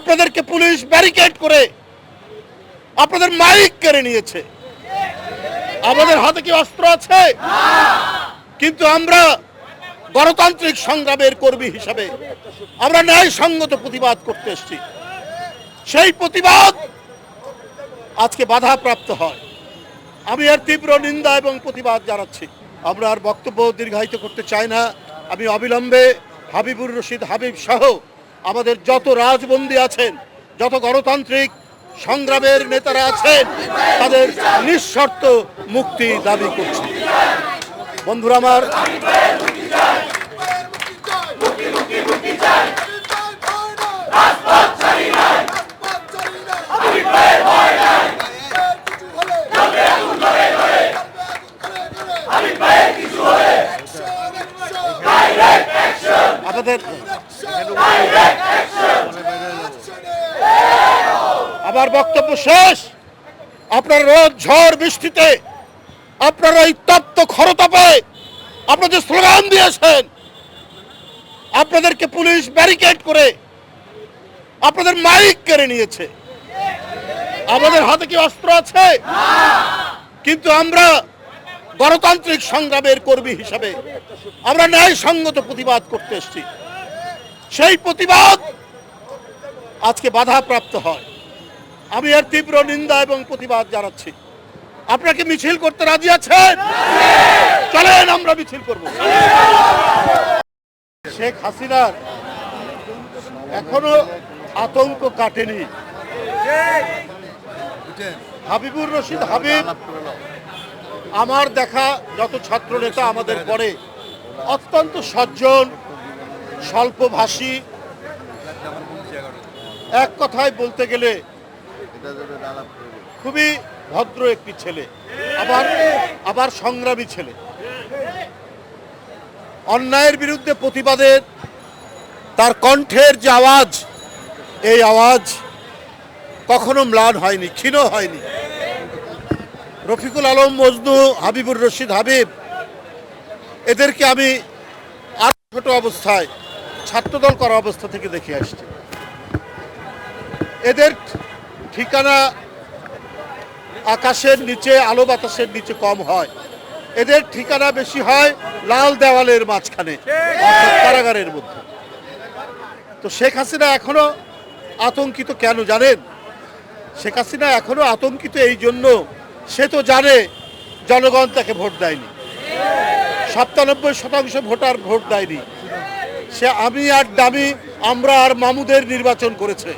আপনাদেরকে police barricade করে আপনাদের মাইক কেড়ে নিয়েছে। আমাদের হাতে কি অস্ত্র আছে? কিন্তু আমরা গণতান্ত্রিক সংগ্রামের কর্মী হিসাবে আমরা ন্যায়সঙ্গত প্রতিবাদ করতে এসেছি। সেই প্রতিবাদ আজকে বাধাপ্রাপ্ত হয়। আমি এর তীব্র নিন্দা এবং প্রতিবাদ জানাচ্ছি। আমরা আর বক্তব্য দীর্ঘায়িত করতে চাই না। আমি অবিলম্বে হাবিবুর রশিদ হাবিব সহ আমাদের যত রাজবন্দী আছেন, যত গণতান্ত্রিক সংগ্রামের নেতারা আছেন, তাদের নিঃশর্ত মুক্তি দাবি করছি। বন্ধুরা আমার আমাদের আমার বক্তব্য শেষ। আপনার রোদ ঝড় বৃষ্টিতে আপনারা এই তপ্ত খরতাপে আপনাদের স্লোগান দিয়েছেন। আপনাদেরকে পুলিশ ব্যারিকেড করে আপনাদের মাইক কেড়ে নিয়েছে। আমাদের হাতে কি অস্ত্র আছে? কিন্তু আমরা গণতান্ত্রিক সংগ্রামের কর্মী হিসাবে আমরা ন্যায়সঙ্গত প্রতিবাদ করতে এসেছি। সেই প্রতিবাদ আজকে বাধাপ্রাপ্ত হয়। আমি এর তীব্র নিন্দা এবং প্রতিবাদ জানাচ্ছি। আপনাকে মিছিল করতে রাজি আছেন? চলেন, আমরা মিছিল করব। শেখ হাসিনার এখনও আতঙ্ক কাটেনি। হাবিবুর রশিদ হাবিব, আমার দেখা যত ছাত্র নেতা আমাদের পরে অত্যন্ত সজ্জন স্বল্পভাষী। এক কথায় বলতে গেলে খুবই ভদ্র একটি ছেলে, আবার আবার সংগ্রামী ছেলে। অন্যায়ের বিরুদ্ধে প্রতিবাদের তার কণ্ঠের যে আওয়াজ, এই আওয়াজ কখনো ম্লান হয়নি, ক্ষীণ হয়নি। রফিকুল আলম, মজনু, হাবিবুর রশিদ, হাবিব, এদেরকে আমি আর ছোট অবস্থায় ছাত্রদল করা অবস্থা থেকে দেখে আসছি। এদের ঠিকানা আকাশের নিচে, আলো বাতাসের নিচে কম হয়। এদের ঠিকানা বেশি হয় লাল দেওয়ালের মাঝখানে কারাগারের মধ্যে। তো শেখ হাসিনা এখনও আতঙ্কিত কেন জানেন? শেখ হাসিনা এখনও আতঙ্কিত এই জন্য সে তো জানে জনগণ তাকে ভোট দেয়নি। সাতানব্বই শতাংশ ভোটার ভোট দেয়নি। সে আমি আর দামি আমরা আর মামুদের নির্বাচন করেছে।